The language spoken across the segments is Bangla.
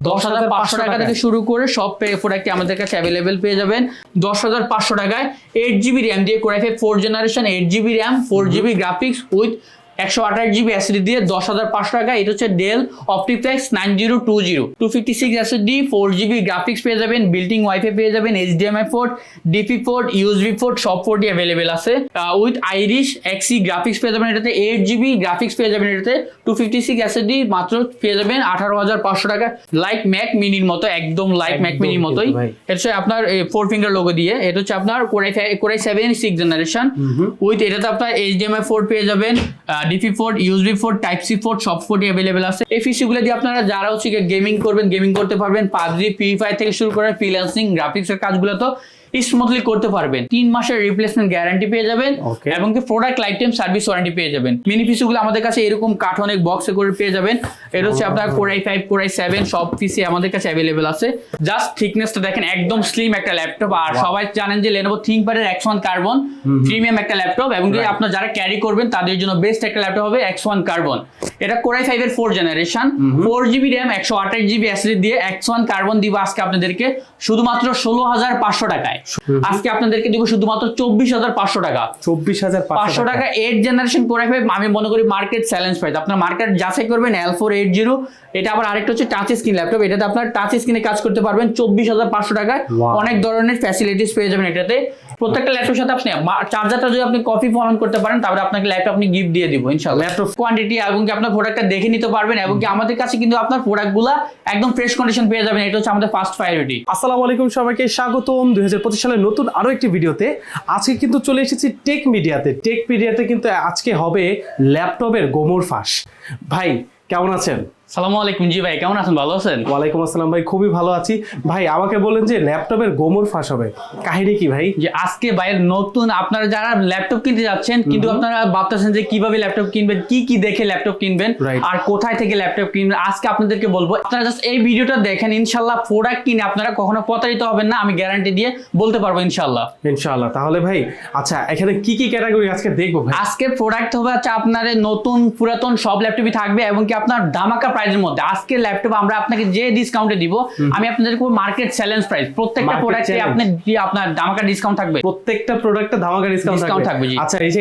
দশ হাজার পাঁচশো টাকা থেকে শুরু করে সব প্রোডাক্ট আমাদের কাছে অ্যাভেলেবেল পেয়ে যাবেন। দশ হাজার পাঁচশো টাকায় এইট জিবি র্যাম দিয়ে করে five four generation eight GB RAM four GB graphics with একশো আঠাশ জিবি এসডি দিয়ে দশ হাজার পাঁচশো টাকা। এটা হচ্ছে Dell Optiplex nine zero two zero. Two fifty six SD four GB graphics পেয়ে যাবেন বিল্টিং ওয়াইফাই পেয়ে যাবেন HDMI port DP port USB port সব পোর্টই অ্যাভেলেবেল আছে। উইথ আইরিশ এক্সি গ্রাফিক্স পেয়ে যাবেন এটাতে এইট জিবি গ্রাফিক্স পেয়ে যাবেন এটাতে। টু ফিফটি সিক্স এসডি মাত্র পেয়ে যাবেন আঠারো হাজার পাঁচশো টাকা। লাইক ম্যাক মিনির মতো একদম লাইক ম্যাক মিনির মতোই। এটা হচ্ছে আপনার ফোর ফিঙ্গার লোগো দিয়ে। এটা হচ্ছে আপনার core i core i seven six generation with এটাতে আপনার এইচডিএমআই ফোর পেয়ে যাবেন DP four USB four type C four সব ফোরই অ্যাভেলেবেল আছে। এই পিসিগুলো দিয়ে আপনারা যারা হচ্ছে গেমিং করবেন গেমিং করতে পারবেন, পাবজি ফ্রি ফায়ার থেকে শুরু করে ফ্রিল্যান্সিং গ্রাফিক্সের কাজগুলো তো স্মুথলি করতে পারবেন। তিন মাসের রিপ্লেসমেন্ট গ্যারান্টি পেয়ে যাবেন এবং কি product lifetime service warranty পেয়ে যাবেন। মিনি পিসগুলো আমাদের কাছে এরকম কার্টনের বক্সে করে পেয়ে যাবেন। এটা হচ্ছে আপনার কোরাই ফাইভ কোরাই সেভেন সব পিসি আমাদের কাছে অ্যাভেলেবেল আছে। জাস্ট থিকনেসটা দেখেন একদম স্লিম একটা ল্যাপটপ আর সবাই জানেন যে লেনোভো থিঙ্কপ্যাডের এক্স ওয়ান কার্বন প্রিমিয়াম একটা ল্যাপটপ এবং কি. আপনার যারা ক্যারি করবেন তাদের জন্য বেস্ট একটা ল্যাপটপ হবে এক্স ওয়ান কার্বন এটা কোরাই ফাইভ এর four generation four GB RAM একশো আঠাশ জিবি এসডি দিয়ে এক্স ওয়ান কার্বন দিব আজকে আপনাদেরকে। শুধুমাত্র ষোলো হাজার পাঁচশো টাকায়। আজকে আপনাদেরকে দিব শুধুমাত্র চব্বিশ হাজার পাঁচশো টাকা। চব্বিশ হাজার পাঁচশো টাকা। এইট জেনারেশন কোরাই ফাইভ আমি মনে করি মার্কেট চ্যালেঞ্জ প্রাইস আপনার মার্কেট যাচাই করবেন এল ফোর এইট জিরো এটা আবার আরেকটা হচ্ছে টাচ স্ক্রিন ল্যাপটপ এটাতে আপনার টাচ স্ক্রিনে কাজ করতে পারবেন চব্বিশ হাজার পাঁচশো টাকায়। অনেক ধরনের ফ্যাসিলিটিস পেয়ে যাবেন এটাতে। প্রত্যেকটা ল্যাপটপের সাথে আপনি চার্জারটা যদি আপনি কপি ফোন করতে পারেন তাহলে আপনাকে ল্যাপটপ আপনি গিফট দিয়ে দিব ইনশাআল্লাহ। ল্যাপটপ কোয়ান্টিটি এবং কি আপনার প্রোডাক্টটা দেখে নিতে পারবেন এবং কি আমাদের কাছে কিন্তু আপনার প্রোডাক্টগুলো একদম ফ্রেশ কন্ডিশন পেয়ে যাবেন। এটা হচ্ছে আমাদের ফার্স্ট প্রায়োরিটি আসসালামু আলাইকুম সবাইকে স্বাগতম। দুই হাজার পঁচিশ সালের নতুন আরও একটি ভিডিওতে আজকে কিন্তু চলে এসেছি টেক মিডিয়াতে টেক মিডিয়াতে কিন্তু আজকে হবে ল্যাপটপের গোমর ফাঁস। ভাই কেমন আছেন? সালামু আলাইকুম জি ভাই কেমন আছেন? ভালো আছেন? ওয়ালাইকুম আসসালাম ভাই খুবই ভালো আছি। ভাই আমাকে বলেন যে ল্যাপটপের গোমর ফাঁস হবে। কাহিনী কি ভাই? যে আজকে বাইরের নতুন আপনারা যারা ল্যাপটপ কিনতে যাচ্ছেন কিন্তু আপনারা ভাবতেছেন যে কীভাবে ল্যাপটপ কিনবেন কি কি দেখে ল্যাপটপ কিনবেন আর কোথায় থেকে ল্যাপটপ কিনবেন আজকে আপনাদেরকে বলব। আপনারা জাস্ট এই ভিডিওটা দেখেন ইনশাল্লাহ প্রোডাক্ট কিনে আপনারা কখনো প্রতারিত হবেন না আমি গ্যারান্টি দিয়ে বলতে পারব ইনশাল্লাহ। ইনশাআল্লাহ। তাহলে ভাই আচ্ছা এখানে কি কি ক্যাটাগরি আজকে দেখব ভাই? আজকে প্রোডাক্ট হবে হচ্ছে আপনার নতুন পুরাতন সব ল্যাপটপই থাকবে এবং কি আপনার দামাকা প্রাইসের মধ্যে। আজকে ল্যাপটপ আমরা আপনাকে যে ডিসকাউন্টে দিব আমি আপনাদেরকে মার্কেট চ্যালেঞ্জ প্রাইস প্রত্যেকটা প্রোডাক্টে challenge। আপনার দামাকা ডিসকাউন্ট থাকবে। প্রত্যেকটা প্রোডাক্টে ধামাকা ডিসকাউন্ট থাকবে। থাকবে, আচ্ছা এই যে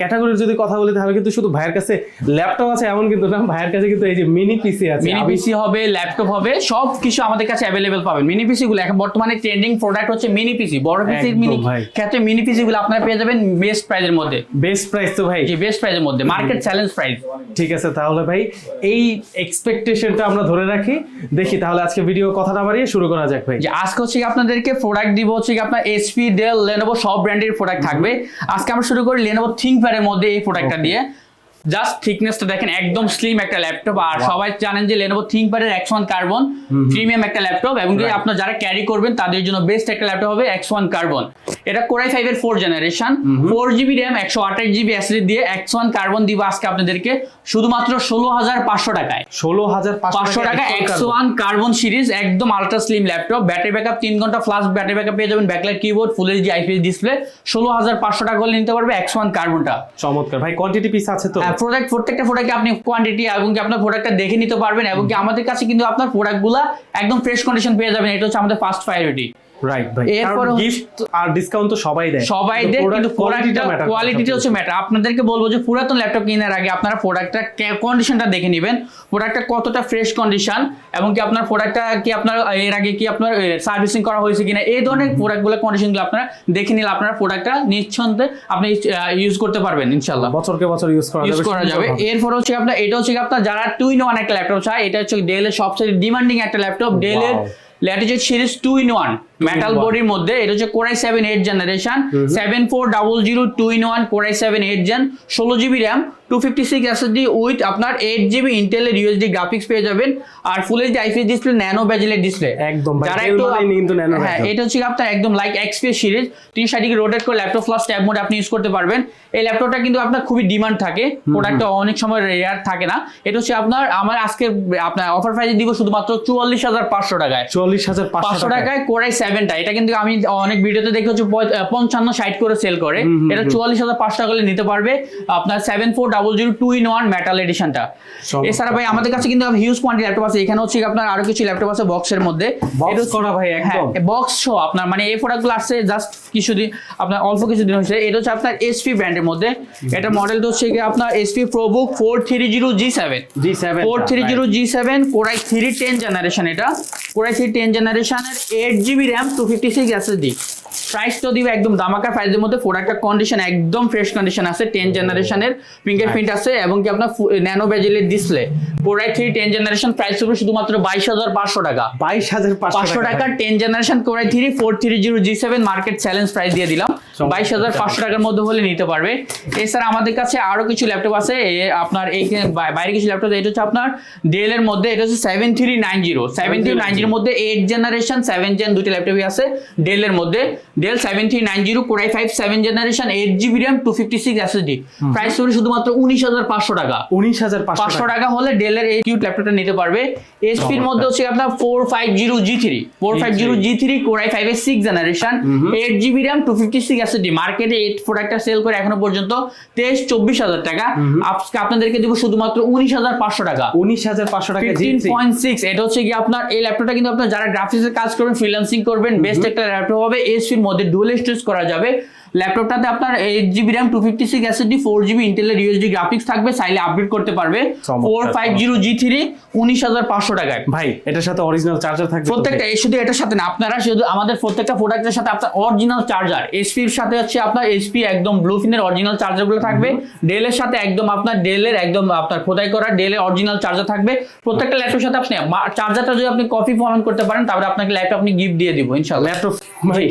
ক্যাটাগরির যদি কথা বলি তাহলে কিন্তু শুধু ভাইয়ের কাছে ল্যাপটপ আছে এমন কিন্তু না ভাইয়ের কাছে কিন্তু এই যে মিনি পিসি আছে। মিনি পিসি হবে ল্যাপটপ হবে সব কিছু আমাদের কাছে অ্যাভেলেবেল পাবেন। মিনি পিসি গুলো এখন বর্তমানে ট্রেন্ডিং প্রোডাক্ট হচ্ছে মিনি পিসি বড় পিসির মিনি ক্ষেত্রে মিনি পিসি গুলো আপনারা পেয়ে যাবেন বেস্ট প্রাইজের মধ্যে। বেস্ট প্রাইস তো ভাই। জি বেস্ট প্রাইজের মধ্যে। মার্কেট চ্যালেঞ্জ প্রাইস ঠিক আছে তাহলে ভাই এই এক্সপেকটেশনটা আমরা ধরে রাখি। দেখি তাহলে আজকে ভিডিও কথাটা বাড়িয়ে শুরু করা যাক ভাই। আজকে হচ্ছে আপনাদেরকে প্রোডাক্ট দিব হচ্ছে কি আপনার এইচপি ডেল লেনোভো সব ব্র্যান্ডের প্রোডাক্ট থাকবে। আজকে আমরা শুরু করি লেনোভো থিঙ্কপ্যাডের মধ্যে এই প্রোডাক্টটা. দিয়ে। জাস্ট থিকনেসটা দেখেন একদম স্লিম একটা ল্যাপটপ আর সবাই জানেন যে লেনোভো থিঙ্কপ্যাডের এক্স ওয়ান কার্বন প্রিমিয়াম একটা ল্যাপটপ এবং Right. আপনার যারা ক্যারি করবেন তাদের জন্য বেস্ট একটা ল্যাপটপ হবে এক্স ওয়ান কার্বন এটা কোরাই ফাইভ এর four generation four GB RAM একশো আঠাশ জিবি এসডি দিয়ে এক্স ওয়ান কার্বন দিব আজকে আপনাদেরকে। শুধুমাত্র ষোলো হাজার পাঁচশো টাকায়। ষোলো হাজার পাঁচশো টাকা এক্স ওয়ান কার্বন সিরিজ একদম ultra slim laptop battery backup তিন ঘণ্টা ফ্লাশ ব্যাটারি ব্যাকআপ পেয়ে যাবেন। Backlight keyboard full HD IPS display ষোলো হাজার পাঁচশো টাকা হলে নিতে পারবে এক্স ওয়ান কার্বনটা চমৎকার। ভাই কোয়ান্টিটি পিস আছে তো? প্রোডাক্ট প্রত্যেকটা প্রোডাক্টে আপনি কোয়ান্টিটি এবং কি আপনার প্রোডাক্টটা দেখে নিতে পারবেন এবং কি আমাদের কাছে কিন্তু আপনার প্রোডাক্টগুলো একদম ফ্রেশ কন্ডিশন পেয়ে যাবেন। এটা হচ্ছে আমাদের ফার্স্ট প্রায়োরিটি রাইট ভাই. এরপর গিফট আর ডিসকাউন্ট তো সবাই দেয়। সবাই দেয় কিন্তু প্রোডাক্টটা কোয়ালিটিটা হচ্ছে ম্যাটার আপনাদেরকে বলব যে পুরাতন ল্যাপটপ কেনার আগে আপনারা প্রোডাক্টটা কন্ডিশনটা দেখে নেবেন। প্রোডাক্টটা কতটা ফ্রেশ কন্ডিশন এবং কি আপনার প্রোডাক্টটা কি আপনার এর আগে কি আপনার সার্ভিসিং করা হয়েছে কিনা? এই ধরনের প্রোডাক্টগুলো কন্ডিশনগুলো আপনারা দেখে নিলে আপনারা প্রোডাক্টটা নিঃসন্দেহে আপনি ইউজ করতে পারবেন বছরকে বছর ইউজ করা ইউজ করা যাবে। এরপর হচ্ছে আপনার এটা হচ্ছে আপনার যারা টু ইন ওয়ান একটা ল্যাপটপ চায় এটা হচ্ছে ডেলের সবচেয়ে ডিমান্ডিং একটা ল্যাপটপ ডেলের Wow. Latitude series two in one metal বডির মধ্যে এটা হচ্ছে Core i seven eight generation seven four double zero two in one Core i seven eight gen ষোলো GB RAM two fifty six SSD with আপনার এইট জিবি ইন্টেলের ইউএসডি গ্রাফিক্স পেয়ে যাবেন আর full HD IPS display nano ব্যাজেলের display একদম যারা একটু হ্যাঁ এটা হচ্ছে আপনার একদম লাইক এক্সপিএস সিরিজ তিন সাইডে রোটেট করে ল্যাপটপ ফ্লাস ট্যাব মোড আপনি ইউজ করতে পারবেন। এই ল্যাপটপটা কিন্তু আপনার খুবই ডিমান্ড থাকে প্রোডাক্টটা অনেক সময় রেয়ার থাকে না। এটা হচ্ছে আপনার আমার আজকে আপনার অফার প্রাইসে দিব শুধুমাত্র চুয়াল্লিশ হাজার পাঁচশো টাকায়। চুয়াল্লিশ হাজার পাঁচশো টাকায়। কোরাই সেভেনটা এটা কিন্তু আমি অনেক ভিডিওতে দেখে হচ্ছে পঞ্চান্ন ষাট করে সেল করে। এটা চুয়াল্লিশ হাজার পাঁচশো টাকা করে নিতে পারবে। আপনার seven four double zero two in one metal এডিশনটা এছাড়া ভাই আমাদের কাছে কিন্তু হিউজ কোয়ান্টিটি ল্যাপটপ আছে। এখানে হচ্ছে আপনার আরও কিছু ল্যাপটপ আছে বক্সের মধ্যে। হচ্ছে- একদম। হ্যাঁ, বক্স সহ আপনার মানে এই প্রোডাক্টগুলো আসছে জাস্ট কিছুদিন আপনার অল্প কিছুদিন হয়েছে। এটা হচ্ছে আপনার এসপি ব্র্যান্ডের মধ্যে। এটা মডেলটা হচ্ছে কি আপনার HP ProBook four three zero G seven G7 four three zero G seven Core i three ten generation এটা। কোরাই থ্রি টেন জেনারেশনের eight GB RAM two fifty six SSD price তো দিবে একদম দামাকা প্রাইসের মধ্যে প্রোডাক্টটা কন্ডিশন একদম ফ্রেশ কন্ডিশন আছে টেন জেনারেশনের ফিঙ্গারপ্রিন্ট আছে এবং কি আপনার nano বেজেলের display Core i three ten generation price হবে শুধুমাত্র বাইশ হাজার পাঁচশো টাকা। বাইশ হাজার পাঁচশো টাকা। Ten generation Core i three four three zero G seven market challenge price দিয়ে দিলাম। বাইশ হাজার পাঁচশো টাকার মধ্যে হলে নিতে পারবে। এছাড়া আমাদের কাছে আরও কিছু ল্যাপটপ আছে আপনার এইখানে বাইরে কিছু ল্যাপটপ এটা হচ্ছে আপনার ডেল এর মধ্যে এটা হচ্ছে seven three nine zero seven three nine জিরোর মধ্যে এইট জেনারেশন সেভেন জেন দুটি ল্যাপটপই আছে ডেল এর মধ্যে। Dell seven three nine zero Core i five seven generation eight GB RAM two fifty six SSD price হবে শুধুমাত্র উনিশ হাজার পাঁচশো টাকা। উনিশ হাজার পাঁচশো টাকা। হলে ডেলের এই কিউট ল্যাপটপটা নিতে পারবে। এসপির মধ্যে হচ্ছে আপনার four five zero G three four five zero G three Core i five এর six generation eight GB RAM two fifty six SSD মার্কেটে এই প্রোডাক্টটা সেল করে এখনও পর্যন্ত তেইশ চব্বিশ হাজার টাকা। আজকে আপনাদেরকে দিব শুধুমাত্র উনিশ হাজার পাঁচশো টাকা। উনিশ হাজার পাঁচশো টাকা ফিফটিন পয়েন্ট সিক্স এটা হচ্ছে কি আপনার এই ল্যাপটপটা কিন্তু আপনার যারা গ্রাফিক্সের কাজ করবেন ফ্রিল্যান্সিং করবেন বেস্ট একটা ল্যাপটপ হবে। মধ্যে ডুয়েল স্টোরেজ করা যাবে। ল্যাপটপটাতে আপনার eight GB RAM two fifty six SSD four GB ইন্টেলের ইউএসডি গ্রাফিক্স থাকবে চাইলে আপডেট করতে পারবে। Four five zero G three উনিশ হাজার পাঁচশো টাকায়। ভাই এটার সাথে অরিজিনাল চার্জার থাকবে প্রত্যেকটা এই শুধু এটার সাথে না আপনারা শুধু আমাদের প্রত্যেকটা প্রোডাক্টের সাথে আপনার অরিজিনাল চার্জার এসপির সাথে হচ্ছে আপনার এসপি একদম ব্লুফিনের অরিজিনাল চার্জারগুলো থাকবে। ডেলের সাথে একদম আপনার ডেলের একদম আপনার খোদাই করা ডেলের অরিজিনাল চার্জার থাকবে। প্রত্যেকটা ল্যাপটপের সাথে আপনি চার্জারটা যদি আপনি কপি ফর্ম করতে পারেন তাহলে আপনাকে ল্যাপটপ আপনি গিফট দিয়ে দিব ইনশাআল্লাহ। ল্যাপটপ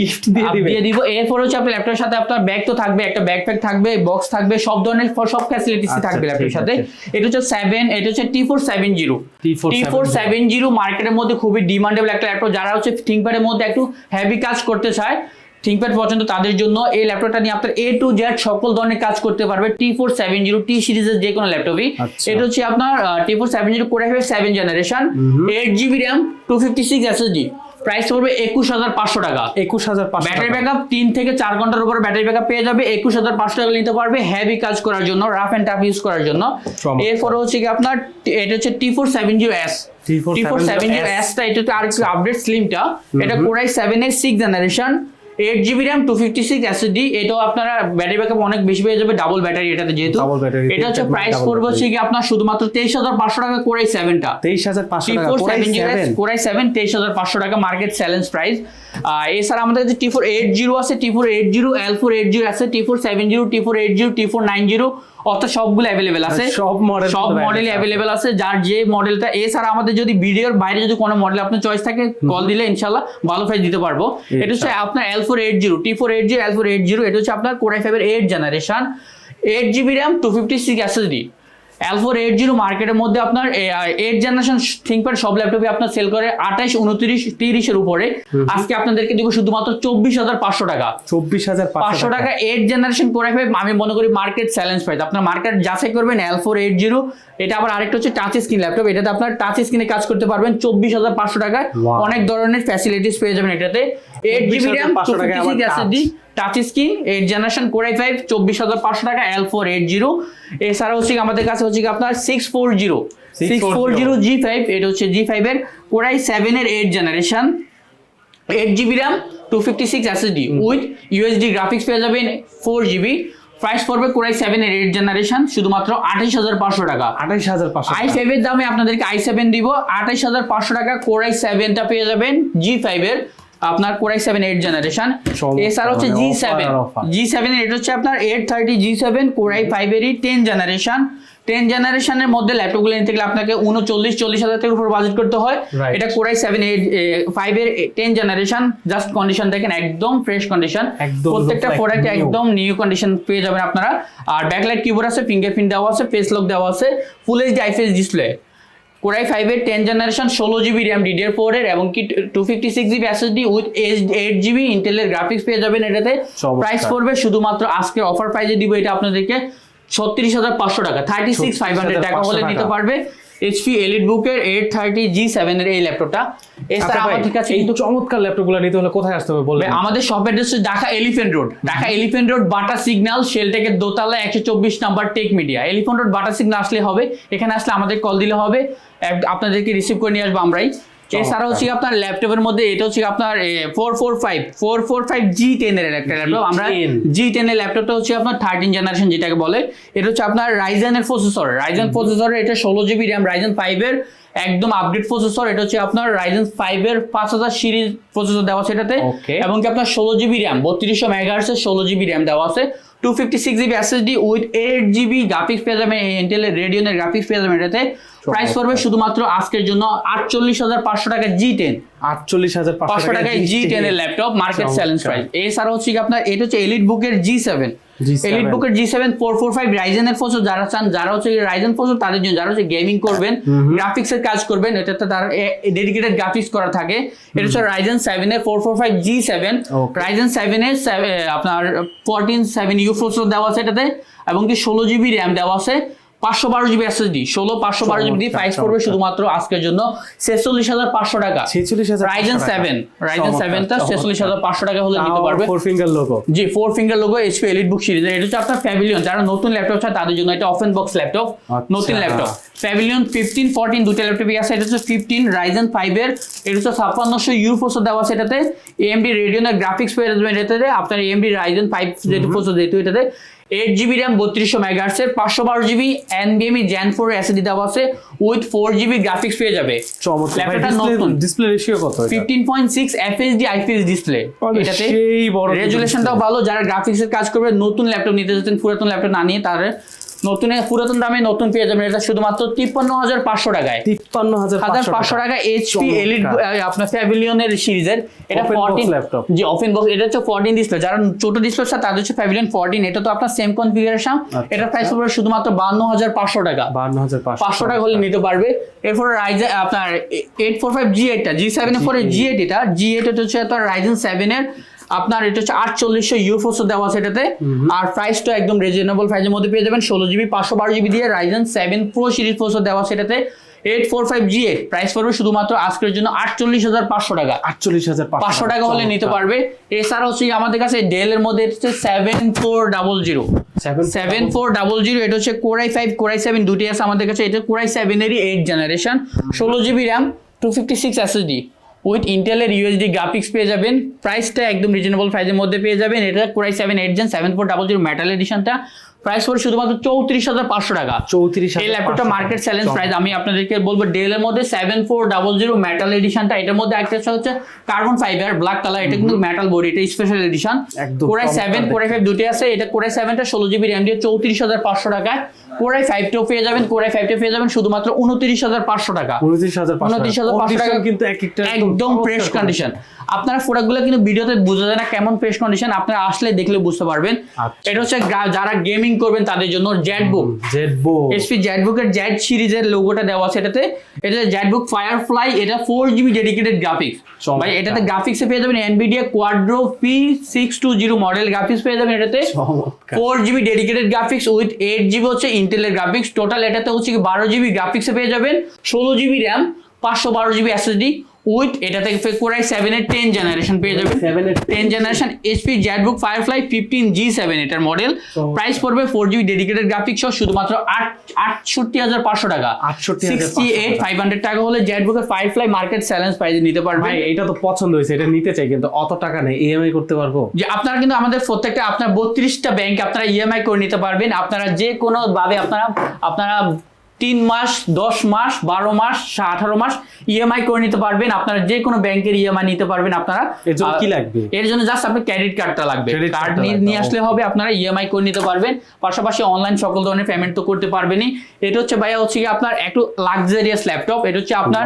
গিফট দিয়ে দিবে। দিয়ে দিব। এরপর হচ্ছে আপনার ল্যাপটপের সাথে আপনার ব্যাগ তো থাকবে একটা ব্যাকপ্যাক থাকবে বক্স থাকবে সব ধরনের সব ফ্যাসিলিটিস আচ্ছা, থাকবে ল্যাপটপের ঠিক সাথে। এটা হচ্ছে সেভেন এটা হচ্ছে T four seven zero T470 T four seven zero মার্কেটের মধ্যে খুবই ডিমান্ডেবল একটা ল্যাপটপ যারা হচ্ছে থিঙ্কপ্যাডের মধ্যে একটু হেভি কাজ করতে চায় থিঙ্কপ্যাড পছন্দ তাদের জন্য এই ল্যাপটপটা নিয়ে আপনার এ টু জেড সকল ধরনের কাজ করতে পারবে T four seven zero T সিরিজের যে কোনো ল্যাপটপই আচ্ছা। এটা হচ্ছে আপনার T four seven zero core seven generation eight GB RAM two fifty six SSD price পড়বে একুশ হাজার পাঁচশো টাকা। একুশ হাজার পাঁচশো ব্যাটারি ব্যাকআপ তিন থেকে চার ঘণ্টার উপর ব্যাটারি ব্যাকআপ পেয়ে যাবে একুশ হাজার পাঁচশো টাকা নিতে পারবে হেভি কাজ করার জন্য রাফ অ্যান্ড টাফ ইউজ করার জন্য। এরপরে হচ্ছে কি আপনার এটা হচ্ছে T four seven zero S T four seven zero S এসটা এটা হচ্ছে আর একটু আপডেট স্লিমটা এটা কোরাই সেভেন এর six generation eight GB RAM two fifty six SSD এটাও আপনারা ব্যাটারি ব্যাকআপ অনেক বেশি পেয়ে যাবে ডাবল ব্যাটারি এটাতে যেহেতু। এটা হচ্ছে প্রাইস। পড়বে হচ্ছে কি আপনার শুধুমাত্র তেইশ হাজার পাঁচশো টাকা কোরাই সেভেনটা তেইশ হাজার পাঁচশো কোরাই সেভেন তেইশ হাজার পাঁচশো টাকা মার্কেট চ্যালেঞ্জ প্রাইস এছাড়া আমাদের কাছে টি ফোর এইট জিরো আছে T four eight zero L four eight zero আছে T four seven zero T four eight zero T four nine zero অর্থাৎ সবগুলো অ্যাভেলেবেল আছে। সব model সব মডেল আছে। অ্যাভেলেবেল আছে যার যে মডেলটা এছাড়া আমাদের যদি ভিডিওর বাইরে যদি কোনো মডেল আপনার চয়েস থাকে কল দিলে ইনশাল্লাহ ভালো প্রাইস দিতে পারব। এটা হচ্ছে আপনার L four eight zero T four eight zero L four eight zero এটা হচ্ছে আপনার কোরাই ফাইভের eight generation eight GB RAM two fifty six SSD L four eight zero মার্কেটের মধ্যে আপনার এইট জেনারেশন থিঙ্কপ্যাড সব ল্যাপটপে আপনার সেল করে আঠাশ উনত্রিশ তিরিশের উপরে। আজকে আপনাদেরকে দিব শুধুমাত্র চব্বিশ হাজার পাঁচশো টাকা। চব্বিশ হাজার পাঁচশো টাকা। এইট জেনারেশন ফাইভ আমি মনে করি মার্কেট চ্যালেঞ্জ প্রাইস আপনার মার্কেট যাচাই করবেন এল ফোর এইট জিরো এটা আবার আরেকটা হচ্ছে টাচ স্ক্রিন ল্যাপটপ এটাতে আপনার টাচ স্ক্রিনে কাজ করতে পারবেন চব্বিশ হাজার পাঁচশো টাকায় Wow. অনেক ধরনের ফ্যাসিলিটিস পেয়ে যাবেন এটাতে। এইট জিবি র্যাম 24,500 টাকায় আবার touch। Touch screen eight generation Core i five চব্বিশ হাজার পাঁচশো টাকা এল ফোর এইট জিরো এছাড়া হচ্ছে আমাদের কাছে হচ্ছে আপনার six four zero six four zero G five এটা হচ্ছে জি ফাইভের কোরাই সেভেনের eight generation eight GB RAM two fifty six SSD with UHD graphics পেয়ে যাবেন ফোর জিবি প্রাইস পড়বে কোরাই সেভেন এর এইট জেনারেশন শুধুমাত্র আঠাইশ হাজার পাঁচশো টাকা। আঠাইশ হাজার পাঁচশো আই ফাইভের দামে আপনাদেরকে আই সেভেন দিব আঠাইশ হাজার পাঁচশো টাকা কোরাই সেভেনটা পেয়ে যাবেন জি ফাইভের আপনার কোরাই সেভেন এইট জেনারেশন এছাড়া হচ্ছে জি সেভেন জি সেভেন এটা হচ্ছে আপনার eight thirty G seven Core i five ফাইভেরই ten generation ten জেনারেশনের মধ্যে ল্যাপটপগুলো নিতে গেলে আপনাকে উনচল্লিশ চল্লিশ হাজার থেকে উপর বাজেট করতে হয়। এটা কোরাই সেভেন এইট ফাইভের টেন জেনারেশন জাস্ট কন্ডিশন দেখেন একদম ফ্রেশ কন্ডিশন প্রত্যেকটা প্রোডাক্ট একদম নিউ কন্ডিশন পেয়ে যাবেন আপনারা। আর ব্যাকলাইট কিবোর্ড আছে ফিঙ্গারপ্রিন্ট দেওয়া আছে ফেস লক দেওয়া আছে full HD IPS display Core i ফাইভের টেন জেনারেশন ষোলো জিবি র্যাম ডিডিআর ফোরের এবং কি two fifty six GB SSD with eight GB ইন্টেলের গ্রাফিক্স পেয়ে যাবেন এটাতে। প্রাইস পড়বে শুধুমাত্র আজকে অফার প্রাইজে দিব এটা আপনাদেরকে ছত্রিশ হাজার পাঁচশো টাকা থার্টি সিক্স ফাইভ হান্ড্রেড টাকা হলে নিতে পারবে। এইচপি এলিট বুকের এইট থার্টি জি সেভেনের এই ল্যাপটপটা এছাড়া আমাদের কাছে এই চমৎকার ল্যাপটপগুলো নিতে হলে কোথায় আসতে হবে বলবে আমাদের শপ অ্যাড্রেস হচ্ছে Dhaka elephant road Dhaka elephant road Bata signal শেলটেকের দোতলা একশো চব্বিশ number tech media elephant road Bata signal আসলে হবে এখানে আসলে আমাদের কল দিলে হবে। আপনাদেরকে রিসিভ করে নিয়ে আসব আমরাই। এছাড়া হচ্ছে আপনার ল্যাপটপের মধ্যে এটা হচ্ছে আপনার four four five four four five G ten এর একটা ল্যাপটপ আমরা G10 জি টেন এর ল্যাপটপটা হচ্ছে আপনার থার্টিন জেনারেশন যেটাকে বলে এটা হচ্ছে আপনার রাইজেনের প্রসেসর রাইজেন এটা ষোলো জিবি র্যাম রাইজেন ফাইভের একদম আপডেট প্রসেসর এটা হচ্ছে আপনার রাইজেন ফাইভের পাঁচ হাজার সিরিজ প্রসেসর দেওয়া সেটাতে Okay. এবং কি আপনার ষোলো জিবি র্যাম বত্রিশশো মেগাহার্সের ষোলো জিবি র্যাম দেওয়া আছে। Two fifty six GB SSD with eight GB graphics পেয়ে যাবেন ইন্টেলের রেডিওনের গ্রাফিক্স পেয়ে যাবেন এটাতে প্রাইস পড়বে শুধুমাত্র আজকের জন্য আটচল্লিশ হাজার পাঁচশো টাকা জি টেন আটচল্লিশ হাজার পাঁচশো টাকায় জি টেন এর ল্যাপটপ মার্কেট চ্যালেঞ্জ প্রাইস এছাড়া হচ্ছে কি আপনার এটা হচ্ছে এলিট বুকের জি সেভেন G7 এলিট বুকের G seven four four five রাইজেনের যারা চান যারা হচ্ছে রাইজেন তাদের জন্য যারা হচ্ছে গেমিং করবেন গ্রাফিক্স এর কাজ করবেন এটাতে তার ডেডিকেটেড গ্রাফিক্স করা থাকে। এটা হচ্ছে রাইজেন সেভেন এর four four five G seven. Ryzen seven এর আপনার ফোরটিন সেভেন ইউ প্রসেসর দেওয়া আছে এটাতে এবং কি ষোলো জিবি র্যাম দেওয়া আছে। পাঁচশো বারো জিবি এসএসডি ষোলো পাঁচশো বারো জিবি দিয়ে প্রাইস পড়বে শুধুমাত্র আজকের জন্য ছেচল্লিশ হাজার পাঁচশো টাকা। ছেচল্লিশ হাজার রাইজেন সেভেন রাইজেন সেভেনটা ছেচল্লিশ হাজার পাঁচশো টাকা হলে নিতে পারবে। Four finger logo G four finger logo HP Elite Book series এটা হচ্ছে আপনার প্যাভিলিয়ন যারা নতুন ল্যাপটপ চায় তাদের জন্য এটা অফেন বক্স ল্যাপটপ। নতুন ল্যাপটপ প্যাভিলিয়ন ফিফটিন ফোরটিন দুটো ল্যাপটপই আছে। এটা হচ্ছে ফিফটিন রাইজেন ফাইভের এটা হচ্ছে ছাপ্পান্নশো ইউ প্রসেসর দেওয়া আছে এটাতে। এএমডি রেডিওনের গ্রাফিক্স পেয়ে যাবেন এটাতে। আপনার এএমডি রাইজেন ফাইভ যেহেতু প্রসেসর যেহেতু এটাতে। এইট জিবি র্যাম বত্রিশশো মেগাহার্সের পাঁচশো বারো জিবি এনবিএমই জ্যান ফোর এসএডি দেওয়া আছে উইথ ফোর জিবি গ্রাফিক্স পেয়ে যাবে। ল্যাপটপটা নতুন। ডিসপ্লে রেশিও কত fifteen point six FHD IPS display এটাতে রেজুলেশনটাও ভালো যারা গ্রাফিক্সের কাজ করবে নতুন ল্যাপটপ নিতে যাচ্ছেন পুরাতন ল্যাপটপ না নিয়ে তারা নতুন পুরাতন দামে নতুন পেয়ে যাবেন। এটা শুধুমাত্র তিপ্পান্ন হাজার পাঁচশো টাকায়। তিপ্পান্ন হাজার পাঁচশো টাকা এইচপি এলিট আপনার প্যাভিলিয়নের সিরিজের। এটা fourteen laptop। G open box এটা হচ্ছে ফোরটিন ডিসপ্লে যারা ছোট ডিসপ্লে চায় তাদের হচ্ছে প্যাভিলিয়ন ফোরটিন এটা তো আপনার সেম কনফিগারেশন এটা প্রাইস পড়বে শুধুমাত্র বান্ন হাজার পাঁচশো টাকা। বান্ন হাজার পাঁচশো টাকা হলে নিতে পারবে। এরপর রাইজেন আপনার এইট ফোর ফাইভ জি এইটটা জি সেভেন এর পরে জি এইট এটা জি এইট এটা হচ্ছে আপনার রাইজেন সেভেনের আপনার এটা হচ্ছে আটচল্লিশশো ইউ প্রসেসর দেওয়া আছে এটাতে। আর প্রাইসটা একদম রিজনেবল প্রাইসের মধ্যে পেয়ে যাবেন। ষোলো জিবি পাঁচশো বারো জিবি দিয়ে Ryzen seven Pro series processor দেওয়া আছে এটাতে। Eight four five G eight price পড়বে শুধুমাত্র আজকের জন্য আটচল্লিশ হাজার পাঁচশো টাকা। আটচল্লিশ হাজার পাঁচশো টাকা হলে নিতে পারবে। এছাড়া হচ্ছে আমাদের কাছে ডেল এর মধ্যে এটা হচ্ছে seven four double zero seven seven four double zero এটা হচ্ছে কোরাই ফাইভ কোরাই সেভেন দুটি আছে আমাদের কাছে। এটা কোরাই সেভেনেরই এইট জেনারেশন ষোলো GB RAM two fifty six SSD with ইন্টেলের ইউএসডি গ্রাফিক্স পেয়ে যাবেন প্রাইসটা একদম রিজনেবল প্রাইসের মধ্যে পেয়ে যাবেন। এটা Core i seven eight gen seven four double zero metal এডিশনটা price পড়ে শুধুমাত্র চৌত্রিশ হাজার পাঁচশো টাকা। চৌত্রিশ এই ল্যাপটপটা মার্কেট চ্যালেঞ্জ প্রাইস আমি আপনাদেরকে বলব ডেলের মধ্যে seven four double zero metal এডিশনটা এটার মধ্যে একটা হচ্ছে কার্বন ফাইবার ব্ল্যাক কালার এটা কিন্তু মেটাল বডি এটা special edition Core i seven. Core i five দুটি আছে। এটা কোরাই সেভেনটা ষোলো জিবি র্যাম দিয়ে চৌত্রিশ হাজার পাঁচশো টাকায়। কোরাই ফাইভটাও পেয়ে যাবেন কোরাই ফাইভটা পেয়ে যাবেন শুধুমাত্র উনত্রিশ হাজার পাঁচশো টাকা। উনত্রিশ হাজার উনত্রিশ হাজার পাঁচশো টাকা কিন্তু একদম ফ্রেশ কন্ডিশন আপনারা প্রোডাক্টগুলো কিন্তু ভিডিওতে বোঝা যায় না কেমন ফ্রেশ কন্ডিশন আপনারা আসলে দেখলে বুঝতে পারবেন। আচ্ছা। এটা হচ্ছে যারা গেমিং করবেন তাদের জন্য জেট বুক জেডবো এসপি জ্যাটবুকের জ্যাট সিরিজের লোগোটা দেওয়া আছে এটাতে। এটা জ্যাটবুক ফায়ারফ্লাই এটা ফোর জিবি ডেডিকেটেড গ্রাফিক্স। ভাই এটাতে গ্রাফিক্সে পেয়ে যাবেন Nvidia Quadro P six two zero model graphics পেয়ে যাবেন এটাতে। Four GB dedicated graphics with eight GB হচ্ছে ইন্টেলের গ্রাফিক্স টোটাল এটাতে হচ্ছে কি বারো জিবি গ্রাফিক্সে পেয়ে যাবেন, ষোলো জিবি র্যাম পাঁচশো বারো জিবি এসএসডি উইথ এটাতে কোরাই সেভেনের টেন জেনারেশন পেয়ে যাবেন 7 এর ten generation HP ZBook Firefly fifteen G seven এটার মডেল প্রাইস পড়বে ফোর জিবি ডেডিকেটেড গ্রাফিক্স সহ শুধুমাত্র আট আটষট্টি হাজার পাঁচশো টাকা। 68,500 সিক্সটি এইট ফাইভ হান্ড্রেড টাকা হলে জ্যাটবুকের ফায়ারফ্লাই মার্কেট চ্যালেঞ্জ প্রাইজে নিতে পারবেন ভাই এটা তো পছন্দ হয়েছে এটা নিতে চাই কিন্তু অত টাকা নেই ইএমআই করতে পারব? যে আপনারা কিন্তু আমাদের প্রত্যেকটা আপনার বত্রিশটা ব্যাংক আপনারা ইএমআই করে নিতে পারবেন। আপনারা যে কোনো ভাবে আপনারা আপনারা তিন মাস দশ মাস বারো মাস আঠারো মাস ইএমআই করে নিতে পারবেন। আপনারা যে কোনো ব্যাংকের ইএমআই নিতে পারবেন আপনারা। এর জন্য কি লাগবে? এর জন্য জাস্ট আপনার ক্রেডিট কার্ডটা লাগবে। কার্ড নিয়ে আসলে হবে আপনারা ইএমআই করে নিতে পারবেন। পাশাপাশি অনলাইন সকল ধরনের পেমেন্ট তো করতে পারবেনই। এটা হচ্ছে ভাইয়া হচ্ছে কি আপনার একটু লাক্সারিয়াস ল্যাপটপ এটা হচ্ছে আপনার.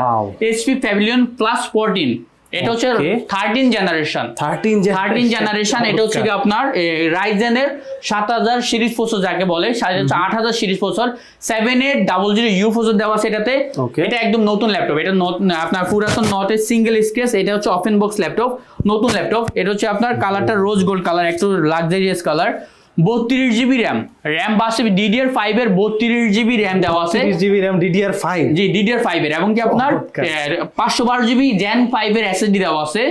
এইচপি প্যাভিলিয়ন প্লাস ফোরটিন এটা হচ্ছে Okay. Thirteen generation thirteen thirteen generation এটা হচ্ছে কি আপনার রাইজেনের সাত হাজার সিরিজ প্রসেসর যাকে বলে আট হাজার series processor seven eight double zero U processor দেওয়া আছে এটাতে। এটা একদম নতুন ল্যাপটপ এটা আপনার পুরাতন নট এর সিঙ্গেল স্কেচ এটা হচ্ছে ওপেন বক্স ল্যাপটপ নতুন ল্যাপটপ এটা হচ্ছে আপনার কালারটা রোজ গোল্ড কালার একটু লাক্সারিয়াস কালার বত্রিশ জিবি র্যাম র্যাম বাসে ডিডিআর ফাইভ এর বত্রিশ জিবি র্যাম দেওয়া আছে। GB RAM DDR five G DDR five এর। এবং কি আপনার। পাঁচশো বারো জিবি জ্যান ফাইভ এর এসএসডি দেওয়া আছে।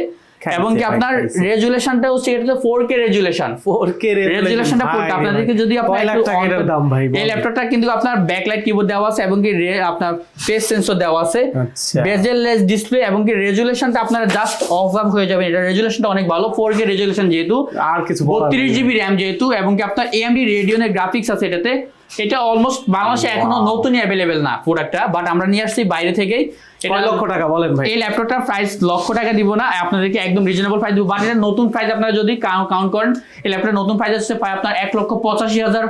এবং কি আপনার রেজুলেশনটা হচ্ছে এটা four K resolution. Four K রেজুলেশনটা পড়তে আপনাদেরকে যদি আপনার লাখ একটু দাম ভাই এই ল্যাপটপটা কিন্তু আপনার ব্যাকলাইট কিবোর্ড দেওয়া আছে এবং কি আপনার ফেস সেন্সর দেওয়া আছে। আচ্ছা। বেজেললেস ডিসপ্লে এবং কি রেজুলেশনটা আপনার জাস্ট অফ অফ হয়ে যাবে এটা রেজুলেশনটা অনেক ভালো ফোর কে রেজুলেশন যেহেতু। আর কিছু বলার বত্রিশ নেই। জিবি র্যাম যেহেতু এবং কি আপনার এএমডি রেডিয়নের গ্রাফিক্স আছে এটাতে। এটা অলমোস্ট বাংলাদেশে এখনও নতুনই অ্যাভেলেবেল না প্রোডাক্টটা বাট আমরা নিয়ে আসছি বাইরে থেকেই। কয় লক্ষ টাকা বলেন ভাই? এই ল্যাপটপটার প্রাইস লক্ষ টাকা দিব না আপনাদেরকে একদম রিজনেবল প্রাইস দিব। বাট এটা নতুন প্রাইস আপনারা যদি কাউন্ট করেন এই ল্যাপটপের নতুন প্রাইস হচ্ছে প্রায় আপনার এক লক্ষ পঁচাশি হাজার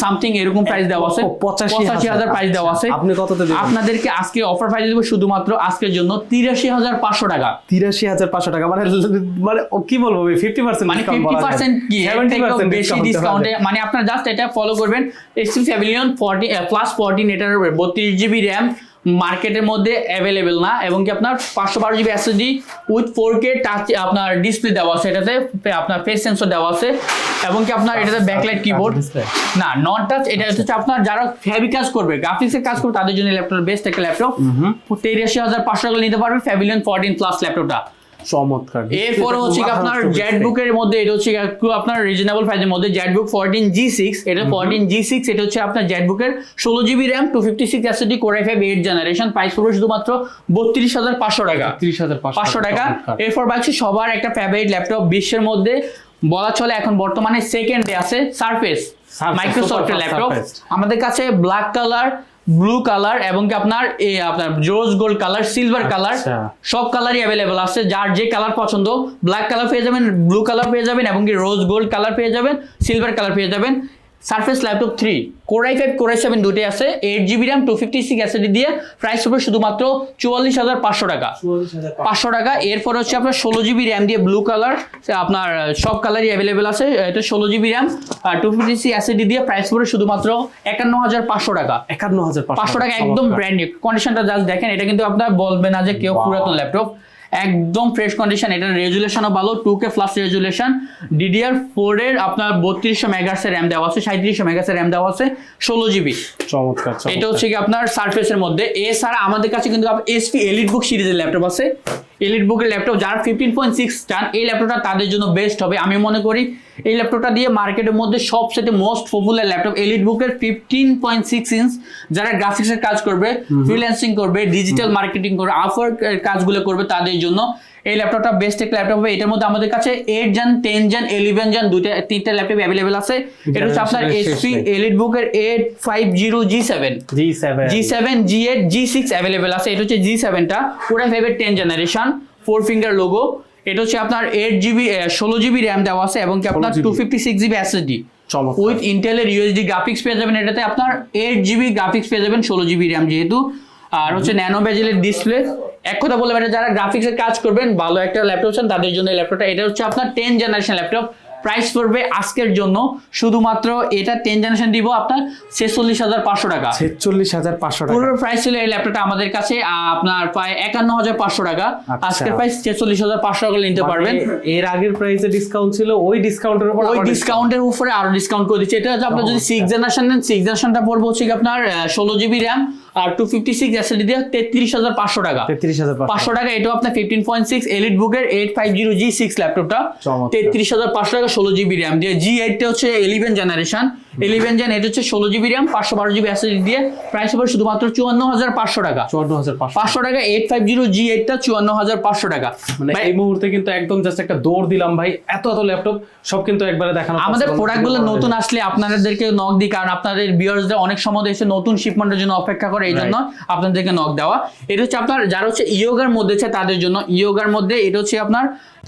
সামথিং এরকম প্রাইস দেওয়া আছে। পঁচাশি হাজার প্রাইস দেওয়া আছে। আপনি কত? আপনাদেরকে আজকে অফার প্রাইস দেবো শুধুমাত্র আজকের জন্য তিরাশি হাজার পাঁচশো টাকা। তিরাশি হাজার পাঁচশো টাকা মানে মানে কি বলব ফিফটি পার্সেন্ট মানে ফিফটি পার্সেন্ট কি? বেশি ডিসকাউন্টে মানে আপনারা জাস্ট এটা ফলো করবেন। Extreme Pavilion forty plus fourteen এটার বত্রিশ জিবি র্যাম মার্কেটের মধ্যে অ্যাভেলেবেল না এবং কি আপনার পাঁচশো বারো GB SSD with four K touch আপনার ডিসপ্লে দেওয়া আছে। এটাতে আপনার ফেস সেন্সর দেওয়া আছে এবং কি আপনার এটাতে ব্যাকলাইট কিবোর্ড না নন টাচ এটা হচ্ছে আপনার যারা ফ্যাবি কাজ করবে গ্রাফিক্সের কাজ করবে তাদের জন্য ল্যাপটপ বেস্ট একটা ল্যাপটপ তেরাশি হাজার পাঁচশো টাকা নিতে পারবে ফ্যাবিলিয়ন ফোরটিন প্লাস ল্যাপটপটা চমৎকার। এরপরে হচ্ছে আপনার জেড বুকের মধ্যে এটা হচ্ছে আপনার রিজনেবল প্রাইসের মধ্যে ZBook fourteen G six এটা ফোরটিন জি সিক্স এটা হচ্ছে আপনার জেড বুকের ষোলো GB RAM two fifty six SSD Core i five eight generation price পড়বে শুধুমাত্র বত্রিশ হাজার পাঁচশো টাকা। তিরিশ হাজার পাঁচশো টাকা এরপর বাকি সবার একটা ফেভারিট ল্যাপটপ বিশ্বের মধ্যে বলা চলে এখন বর্তমানে সেকেন্ডে আছে সারফেস মাইক্রোসফটের ল্যাপটপ আমাদের কাছে ব্ল্যাক কালার ব্লু কালার এবং কি আপনার এই আপনার rose gold colour silver colour. সব কালারই अवेलेबल আছে যার যে কালার পছন্দ ব্ল্যাক কালার পেয়ে যাবেন ব্লু কালার পেয়ে যাবেন এবং কি রোজ গোল্ড কালার পেয়ে যাবেন সিলভার কালার পেয়ে যাবেন surface laptop three core i five core i seven দুটোই আছে। Eight GB RAM two fifty six SSD দিয়ে প্রাইস হবে শুধুমাত্র চুয়াল্লিশ হাজার পাঁচশো টাকা। পাঁচশো। টাকা। এরপর হচ্ছে আপনার ষোলো জিবি র্যাম দিয়ে ব্লু কালার আপনার সব কালারই অ্যাভেলেবেল আছে। এটা ষোলো জিবি র্যাম আর টু ফিফটি সি অ্যাসিডি দিয়ে প্রাইস পড়ে শুধুমাত্র একান্ন হাজার পাঁচশো টাকা। একান্ন হাজার পাঁচশো। টাকা একদম ব্র্যান্ড নিউ কন্ডিশনটা জাস্ট দেখেন। এটা কিন্তু আপনার বলবে না যে কেউ. পুরাতন ল্যাপটপ একদম ফ্রেশ কন্ডিশন এটা রেজুলেশনও ভালো two K plus resolution DDR four এর আপনার বত্রিশশো মেগাসের র্যাম দেওয়া আছে সাঁত্রিশশো মেগাসের র্যাম দেওয়া আছে ষোলো জিবি চমৎকার এটা হচ্ছে কি আপনার সারফেসের মধ্যে। এছাড়া আমাদের কাছে কিন্তু এসপি এলিট বুক সিরিজের ল্যাপটপ আছে। এলিট বুকের ল্যাপটপ যারা ফিফটিন পয়েন্ট সিক্স চান এই ল্যাপটপটা তাদের জন্য বেস্ট হবে। আমি মনে করি এই ল্যাপটপটা দিয়ে মার্কেটের মধ্যে সবচেয়ে মোস্ট পপুলার ল্যাপটপ এলিট বুকের ফিফটিন পয়েন্ট সিক্স ইঞ্চ যারা গ্রাফিক্সের কাজ করবে ফ্রিল্যান্সিং করবে ডিজিটাল মার্কেটিং করবে আফওয়ার্ক কাজগুলো করবে তাদের জন্য এই ল্যাপটপটা বেস্ট একটা ল্যাপটপ হবে। এটার মধ্যে আমাদের কাছে eight gen ten gen eleven gen দুইটা তিনটা ল্যাপটপ অ্যাভেলেবেল আছে। এটা হচ্ছে আপনার নেই। এলিট বুকের eight five zero G seven G seven G seven G eight G six available আছে। এটা হচ্ছে জি সেভেনটা পুরো ফাইভের ten generation four finger logo এটা হচ্ছে আপনার এইট জিবি ষোলো জিবি র্যাম দেওয়া আছে এবং কি আপনার 16 two fifty six GB SSD with ইন্টেলের ইউএসডি গ্রাফিক্স পেয়ে যাবেন। এটাতে আপনার এইট জিবি গ্রাফিক্স পেয়ে যাবেন ষোলো জিবি র্যাম যেহেতু। আর হচ্ছে ন্যানো বেজেলের ডিসপ্লে এক কথা বলতে পারেন যারা গ্রাফিক্সের কাজ করবেন ভালো একটা ল্যাপটপ চান তাদের জন্য ল্যাপটপটা এটা হচ্ছে আপনার টেন জেনারেশন ল্যাপটপ প্রাইস পড়বে আজকের জন্য শুধুমাত্র এটা টেন জেনারেশন দিব আপনার ছেচল্লিশ হাজার পাঁচশো টাকা। ছেচল্লিশ হাজার পাঁচশো টাকা। পুরো প্রাইস ছিল এই ল্যাপটপটা আমাদের কাছে আপনার প্রায় একান্ন হাজার পাঁচশো টাকা। আচ্ছা। আজকের প্রাইস ছেচল্লিশ হাজার পাঁচশো টাকা নিতে পারবেন। মানে এর আগের প্রাইসে ডিসকাউন্ট ছিল ওই ডিসকাউন্টের উপর ওই ডিসকাউন্টের উপরে আরও ডিসকাউন্ট করে দিচ্ছে। এটা হচ্ছে আপনার যদি সিক্স জেনারেশন নেন সিক্স জেনারেশনটা পড়বে হচ্ছে আপনার ষোলো জিবি র্যাম আর টু ফিফটি সিক্স এসএসডি দিয়ে তেত্রিশ হাজার পাঁচশো টাকা। তেত্রিশ হাজার পাঁচশো। টাকা এটাও আপনার ফিফটিন পয়েন্ট সিক্স এলিট বুকের eight five zero G six ল্যাপটপটা। তেত্রিশ হাজার পাঁচশো টাকা ষোলো জিবি র্যাম দিয়ে। জি এইটটা হচ্ছে ইলেভেন জেনারেশন ইলেভেন জেন এটা হচ্ছে ষোলো জিবি র্যাম পাঁচশো বারো জিবি এসএসডি দিয়ে। প্রাইস হবে শুধুমাত্র চুয়ান্ন হাজার পাঁচশো টাকা। চুয়ান্ন হাজার পাঁচশো টাকা এইট ফাইভ জিরো জি এইটটা চুয়ান্ন হাজার পাঁচশো টাকা। মানে এই মুহূর্তে কিন্তু একদম জাস্ট একটা দৌড় দিলাম ভাই। এত এত ল্যাপটপ সব কিন্তু একবারে দেখানো আমাদের প্রোডাক্টগুলো নতুন আসলে আপনাদেরকে নক দিই কারণ আপনাদের বিয়ার্সরা অনেক সময় এসে নতুন শিপমেন্টের জন্য অপেক্ষা করে এই জন্য আপনাদেরকে নক দেওয়া। এটা হচ্ছে আপনার যারা হচ্ছে ইয়োগার মধ্যে আছে তাদের জন্য ইয়োগার মধ্যে এটা হচ্ছে আপনার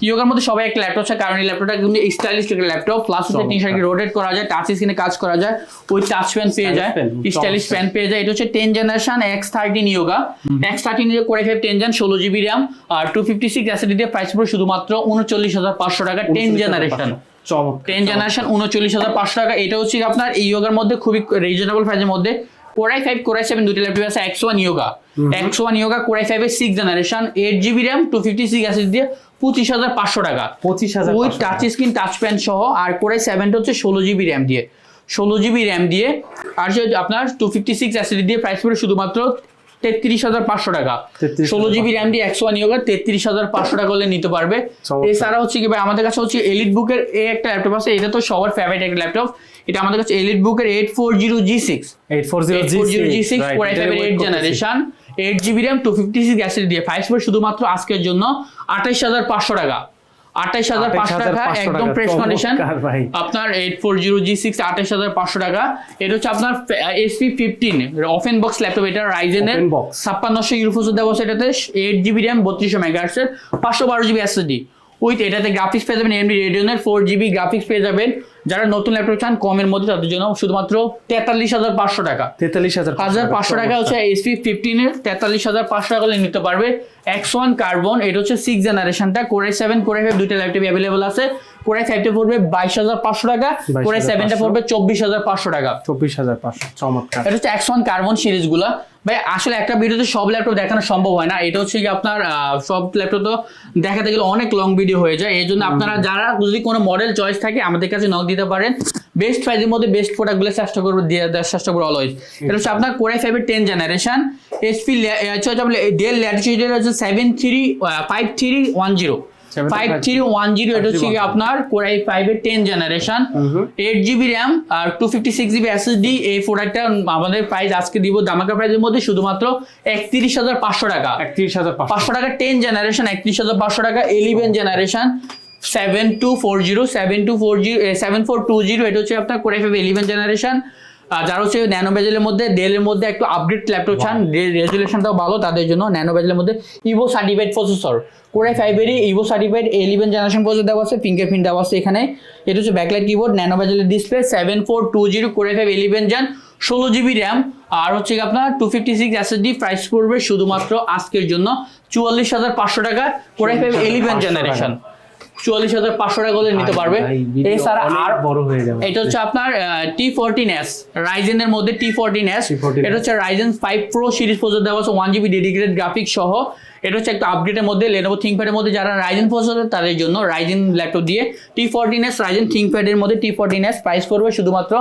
ইয়োগার মধ্যে সবাই একটা ল্যাপটপ আছে কারণ এই ল্যাপটপটা কিন্তু স্টাইলিশ একটা ল্যাপটপ প্লাস হচ্ছে চমৎকার। রোটেট করা যায় টাচ স্ক্রিনে কাজ করা যায় ওই টাচ পেন পেয়ে যায় স্টাইলিশ। পেন পেয়ে যায়। এটা হচ্ছে ten generation X thirteen yoga X thirteen করে ফাইভ টেন জেন ষোলো জিবি র্যাম আর টু ফিফটি সিক্স অ্যাসিডি দিয়ে প্রাইস পড়ে শুধুমাত্র উনচল্লিশ হাজার পাঁচশো টাকা টেন জেনারেশন টেন জেনারেশন উনচল্লিশ হাজার পাঁচশো টাকা। এটা হচ্ছে আপনার এই ইয়োগার মধ্যে খুবই রিজনেবল প্রাইসের মধ্যে। Core i five core i seven দুটি ল্যাপটপ আছে X one yoga X one yoga core i ফাইভের six generation eight GB RAM two fifty six SSD দিয়ে পঁচিশ হাজার পাঁচশো টাকা। পঁচিশ হাজার with touch screen touch pad সহ আর কোরাই সেভেনটা হচ্ছে ষোলো জিবি র্যাম দিয়ে। ষোলো জিবি র্যাম দিয়ে। আর যে আপনার টু ফিফটি সিক্স অ্যাসিডি দিয়ে প্রাইস পড়ে শুধুমাত্র তেত্রিশ হাজার পাঁচশো টাকা। ষোলো জিবি র্যাম দিয়ে একশো ওয়ান ইয়োগা তেত্রিশ হাজার পাঁচশো টাকা হলে নিতে পারবে। এছাড়া হচ্ছে কি ভাই আমাদের কাছে হচ্ছে এলিট বুকের এ একটা ল্যাপটপ আছে এটা তো সবার ফেভারিট একটা ল্যাপটপ এটা আমাদের কাছে এলিট বুকের eight four zero G six eight four zero G six eight generation eight GB RAM two fifty six SSD দিয়ে। ফাইভ পড়ে শুধুমাত্র আজকের জন্য আঠাইশ হাজার পাঁচশো টাকা। আঠাইশ হাজার পাঁচশো টাকা একদম ফ্রেশ কন্ডিশন আপনার eight four zero G six আঠাশ হাজার পাঁচশো টাকা। এটা হচ্ছে আপনার HP fifteen open box laptop এটা রাইজেনের ছাপ্পান্নশো ইউরোফোস দেওয়া আছে এটাতে। এইট জিবি র্যাম বত্রিশশো মেগাহার্সের পাঁচশো বারো জিবি এসএসডি উইথ এটাতে গ্রাফিক্স পেয়ে যাবেন এমডি রেডিওনের ফোর জিবি গ্রাফিক্স পেয়ে যাবেন। যারা নতুন ল্যাপটপ চান কমের মধ্যে তাদের জন্য শুধুমাত্র তেতাল্লিশ হাজার পাঁচশো টাকা। তেতাল্লিশ হাজার হাজার পাঁচশো টাকা হচ্ছে এসপি ফিফটিনের তেতাল্লিশ হাজার পাঁচশো টাকা নিতে পারবে। এক্স ওয়ান কার্বন এটা হচ্ছে six জেনারেশনটা core i seven core i five দুইটা ল্যাপটপ অ্যাভেলেবল আছে। কোরাই ফাইভটা পড়বে বাইশ হাজার পাঁচশো টাকা। কোরাই সেভেনটা পড়বে চব্বিশ হাজার পাঁচশো টাকা। চব্বিশ হাজার পাঁচশো চমৎকার। এটা হচ্ছে এক্স ওয়ান কার্বন সিরিজগুলো। ভাই আসলে একটা ভিডিওতে সব ল্যাপটপ দেখানো সম্ভব হয় না। এটা হচ্ছে কি আপনার সব ল্যাপটপ তো দেখাতে গেলে অনেক লং ভিডিও হয়ে যায়। এই জন্য আপনারা যারা যদি কোনো মডেল চয়েস থাকে আমাদের কাছে নক দিতে পারেন। বেস্ট প্রাইজের মধ্যে বেস্ট প্রোডাক্টগুলো চেষ্টা করব দিয়ে দেওয়ার চেষ্টা করব অলওয়েজ এটা হচ্ছে আপনার কোরাই ফাইভের টেন জেনারেশন এইচপি ডেল ল্যাটিচিউডের হচ্ছে seven three five three one zero five three one zero এটা হচ্ছে আপনার কোরাই ফাইভের ten generation eight GB RAM আর two fifty six GB SSD এই প্রোডাক্টটা আমাদের প্রাইস আজকে দিব দামাকা প্রাইসের মধ্যে শুধুমাত্র একত্রিশ হাজার পাঁচশো টাকা। একত্রিশ হাজার পাঁচশো। টাকা টেন জেনারেশন একত্রিশ হাজার পাঁচশো টাকা eleven generation seven two four zero seven two four zero seven four two zero এটা হচ্ছে আপনার কোরাই ফাইভ ইলেভেন জেনারেশন যারা হচ্ছে ন্যানো বেজেলের মধ্যে ডেলের মধ্যে একটু আপডেট ল্যাপটপ চান রেজুলেশনটাও ভালো তাদের জন্য ন্যানো বেজেলের মধ্যে evo certified processor core i ফাইভেরই evo certified eleven generation processor দেওয়া আছে ফিঙ্গারপ্রিন্ট দেওয়া আছে এখানে। এটা হচ্ছে backlight keyboard nano বেজেলের display seven four two zero core i five eleven gen ষোলো জিবি র্যাম আর হচ্ছে আপনার two fifty six SSD price পড়বে শুধুমাত্র আজকের জন্য চুয়াল্লিশ হাজার পাঁচশো টাকা। কোরাই ফাইভ ইলেভেন জেনারেশন চুয়াল্লিশ হাজার পাঁচশো টাকা হলে নিতে পারবে। এছাড়া আর বড় হয়ে যাবে। এটা হচ্ছে আপনার টি ফোরটিন এস রাইজেনের মধ্যে টি ফোরটিন এস এটা হচ্ছে Ryzen five pro series processor দেওয়া আছে ওয়ান জিবি ডেডিকেটেড গ্রাফিক্স সহ। এটা হচ্ছে একটা আপডেটের মধ্যে লেনোভো থিঙ্কপ্যাডের মধ্যে যারা রাইজেন প্রসেসর তাদের জন্য রাইজেন ল্যাপটপ দিয়ে টি ফোরটিন এস রাইজেন থিঙ্কপ্যাডের মধ্যে টি ফোরটিন এস প্রাইস পড়বে শুধুমাত্র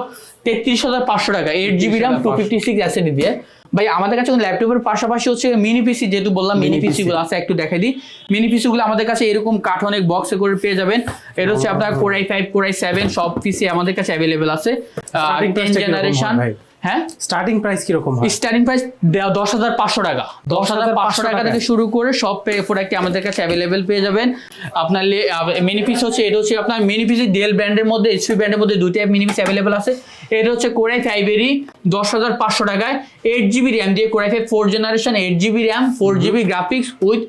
তেত্রিশ হাজার পাঁচশো টাকা। Eight GB RAM two fifty six SSD দিয়ে। ভাই আমাদের কাছে ল্যাপটপের পাশাপাশি হচ্ছে মিনি পিসি যেহেতু বললাম মিনি পিসি গুলো আছে একটু দেখাই দিই। মিনি পিসি গুলো আমাদের কাছে এরকম কাঠনের বক্সে করে পেয়ে যাবেন। এটা হচ্ছে আপনার কোরাই ফাইভ কোরাই সেভেন সব পিসি আমাদের কাছে অ্যাভেলেবেল আছে। টেন জেনারেশন হয়? স্টার্টিং প্রাইস কীরকম হয়? স্টার্টিং প্রাইস দশ হাজার পাঁচশো টাকা। দশ হাজার পাঁচশো টাকা। থেকে শুরু করে সব প্রোডাক্ট আমাদের কাছে অ্যাভেলেবেল পেয়ে যাবেন। আপনার মিনি পিস হচ্ছে এটা হচ্ছে আপনার মিনি পিস ডেল ব্র্যান্ডের মধ্যে এইচপি ব্র্যান্ডের মধ্যে দুইটা মিনি পিস অ্যাভেলেবেল আছে। এটা হচ্ছে কোরাই ফাইভেরই দশ হাজার পাঁচশো টাকায়। এইট জিবি র্যাম দিয়ে core i five four generation eight GB RAM four GB graphics with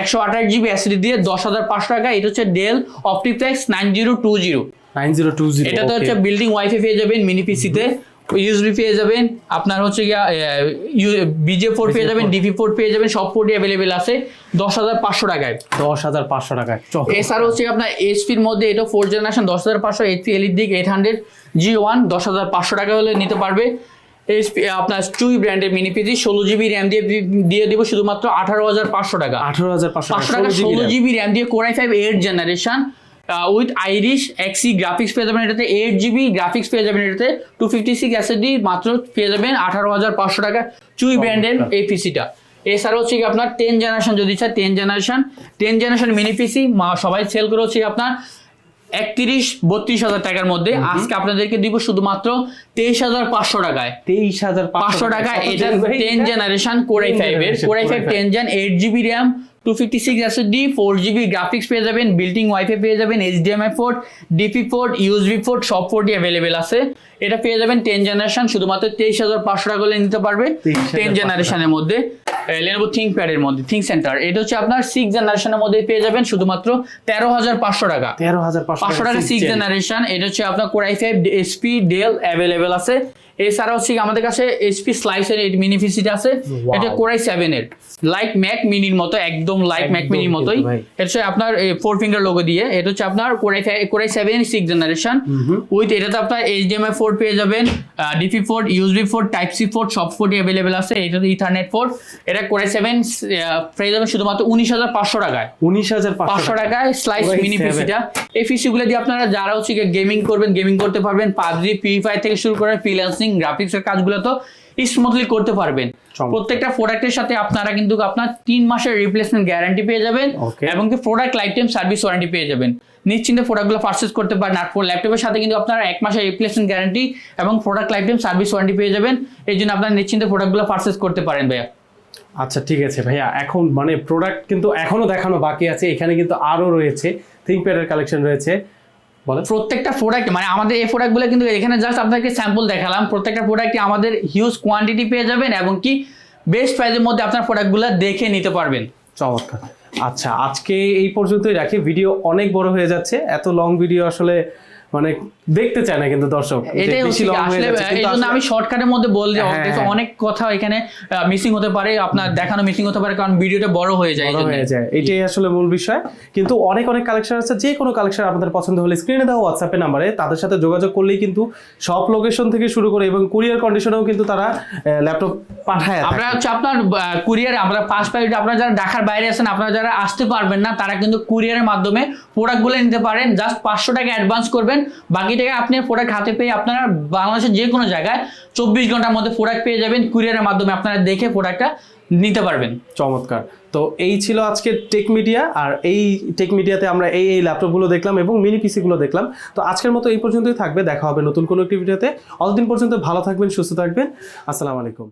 একশো আঠাশ জিবি অ্যাসিডি দিয়ে দশ হাজার পাঁচশো টাকা। এটা হচ্ছে Dell Optiplex nine zero two zero nine zero two zero এটাতে হচ্ছে বিল্ডিং ওয়াইফাই পেয়ে যাবেন মিনি পিসিতে ইউএসবি পেয়ে যাবেন আপনার হচ্ছে গিয়া বিজে ফোর পেয়ে যাবেন ডিপি ফোর পেয়ে যাবেন সব ফোরই অ্যাভেলেবেল আছে দশ হাজার পাঁচশো টাকায়। দশ হাজার পাঁচশো টাকায়। এছাড়া হচ্ছে আপনার এইচপির মধ্যে এটা ফোর জেনারেশন দশ হাজার পাঁচশো HP elite desk eight hundred G one দশ হাজার পাঁচশো টাকা হলে নিতে পারবে। এইচপি আপনার টুই ব্র্যান্ডের মিনি পিসি ষোলো জিবি র্যাম দিয়ে দিয়ে দিব শুধুমাত্র আঠারো হাজার পাঁচশো টাকা। আঠারো হাজার পাঁচশো পাঁচশো টাকা ষোলো জিবি র্যাম দিয়ে core i five eight generation with Iris Xe graphics পেয়ে যাবেন এটাতে এইট জিবি গ্রাফিক্স পেয়ে যাবেন এটাতে টু ফিফটি সিক্স এসএসডি মাত্র পেয়ে যাবেন আঠারো হাজার পাঁচশো টাকা চুই ব্র্যান্ডের এই পিসিটা এছাড়া হচ্ছে আপনার টেন জেনারেশন যদি চান ten generation ten generation mini PC সবাই সেল করে হচ্ছে আপনার একত্রিশ বত্রিশ হাজার টাকার মধ্যে। আজকে আপনাদেরকে দিব শুধুমাত্র তেইশ হাজার পাঁচশো টাকায়। তেইশ হাজার পাঁচশো টাকা এটা ten generation core i five এর। Core i five ten gen eight GB RAM two fifty six SSD four GB graphics পেয়ে যাবেন বিল্ডিং ওয়াইফাই পেয়ে যাবেন HDMI port DP port USB port সব পোর্টই অ্যাভেলেবেল আছে। এটা পেয়ে যাবেন টেন জেনারেশন শুধুমাত্র তেইশ হাজার পাঁচশো টাকা হলে নিতে পারবে টেন জেনারেশনের মধ্যে। লেনোভো থিঙ্ক প্যাডের মধ্যে থিঙ্ক সেন্টার এটা হচ্ছে আপনার সিক্স জেনারেশনের মধ্যে পেয়ে যাবেন শুধুমাত্র তেরো হাজার পাঁচশো টাকা। তেরো হাজার পাঁচশো টাকা সিক্স জেনারেশন এটা হচ্ছে আপনার core i five HP Dell available আছে। এছাড়া হচ্ছে আমাদের কাছে এইচপি স্লাইসের মিনি পিসিটা আছে। এটা কোরাই সেভেন এর। লাইক ম্যাক মিনির মতো একদম লাইক ম্যাক মিনির মতোই। এটা হচ্ছে আপনার ফোর ফিঙ্গার লোগো দিয়ে। এটা হচ্ছে আপনার core i core i seven six generation with এটাতে আপনার এইচডিএমআই ফোর পেয়ে যাবেন। DP four USB four type C four সব ফোরই অ্যাভেলেবেল আছে। এটা তো ইথারনেট ফোর এটা কোরাই সেভেন পেয়ে যাবেন শুধুমাত্র উনিশ হাজার পাঁচশো টাকায়। উনিশ হাজার পাঁচশো টাকায় স্লাইস Core i7 মিনি পিসিটা এই পিসিগুলো দিয়ে আপনারা যারা হচ্ছে গেমিং করবেন গেমিং করতে পারবেন পাবজি ফ্রি ফায়ার থেকে শুরু করে ফ্রিল্যান্সিং গ্রাফিক্সের কাজগুলো তো স্মুথলি করতে পারবেন। প্রত্যেকটা প্রোডাক্টের সাথে আপনারা কিন্তু আপনার তিন মাসের রিপ্লেসমেন্ট গ্যারান্টি পেয়ে যাবেন এবং কি product lifetime service warranty পেয়ে যাবেন। নিশ্চিন্তে প্রোডাক্টগুলো পারচেস করতে পারেন আর ল্যাপটপের সাথে কিন্তু আপনারা এক মাসের রিপ্লেসমেন্ট গ্যারান্টি এবং product lifetime service warranty পেয়ে যাবেন। এই জন্য আপনারা নিশ্চিন্তে প্রোডাক্টগুলো পারচেস করতে পারেন ভাইয়া। আচ্ছা ঠিক আছে ভাইয়া। এখন মানে প্রোডাক্ট কিন্তু এখনও দেখানো বাকি আছে। এখানে কিন্তু আরও রয়েছে। থিঙ্কপ্যাডের কালেকশন রয়েছে। প্রত্যেকটা প্রোডাক্ট মানে আমাদের এই প্রোডাক্টগুলো কিন্তু এখানে জাস্ট আপনাকে স্যাম্পল দেখালাম। প্রত্যেকটা প্রোডাক্টে আমাদের হিউজ কোয়ান্টিটি পেয়ে যাবেন এবং কি বেস্ট প্রাইসের মধ্যে আপনার প্রোডাক্টগুলো দেখে নিতে পারবেন। চমৎকার। আচ্ছা আজকে এই পর্যন্তই রাখি। ভিডিও অনেক বড় হয়ে যাচ্ছে। এত লং ভিডিও আসলে মানে দেখতে চায় না কিন্তু দর্শক। এটাই আসলে আমি শর্টকাটের মধ্যে বলছি হ্যাঁ, অনেক- হ্যাঁ। কথা এখানে মিসিং হতে পারে আপনার দেখানো মিসিং হতে পারে কারণ ভিডিওটা বড় হয়ে যায় হয়ে যায় এটাই আসলে মূল বিষয়। কিন্তু অনেক অনেক কালেকশন আছে যে কোনো কালেকশন আপনাদের পছন্দ হলে স্ক্রিনে দেওয়া হোয়াটসঅ্যাপে নাম্বারে তাদের সাথে যোগাযোগ করলেই কিন্তু সব লোকেশন থেকে শুরু করে এবং কুরিয়ার কন্ডিশনেও কিন্তু তারা ল্যাপটপ পাঠায়। আমরা হচ্ছে আপনার কুরিয়ারে আমরা ফার্স্ট প্রায়োরিটি আপনারা যারা ঢাকার বাইরে আছেন আপনারা যারা আসতে পারবেন না তারা কিন্তু কুরিয়ারের মাধ্যমে প্রোডাক্টগুলো নিতে পারেন জাস্ট পাঁচশো টাকা অ্যাডভান্স করবেন বাকি টাকা আপনি প্রোডাক্ট হাতে পেয়ে আপনারা বাংলাদেশের যে কোনো জায়গায় চব্বিশ ঘণ্টার মধ্যে প্রোডাক্ট পেয়ে যাবেন কুরিয়ারের মাধ্যমে আপনারা দেখে প্রোডাক্টটা নিতে পারবেন। চমৎকার। তো এই ছিল আজকে টেক মিডিয়া আর এই টেক মিডিয়াতে আমরা এই এই ল্যাপটপগুলো দেখলাম এবং মিনি পিসিগুলো দেখলাম। তো আজকের মতো এই পর্যন্তই থাকবে, দেখা হবে নতুন কোনো একটি ভিডিওতে অতদিন পর্যন্ত ভালো থাকবেন, সুস্থ থাকবেন। আসসালামু আলাইকুম।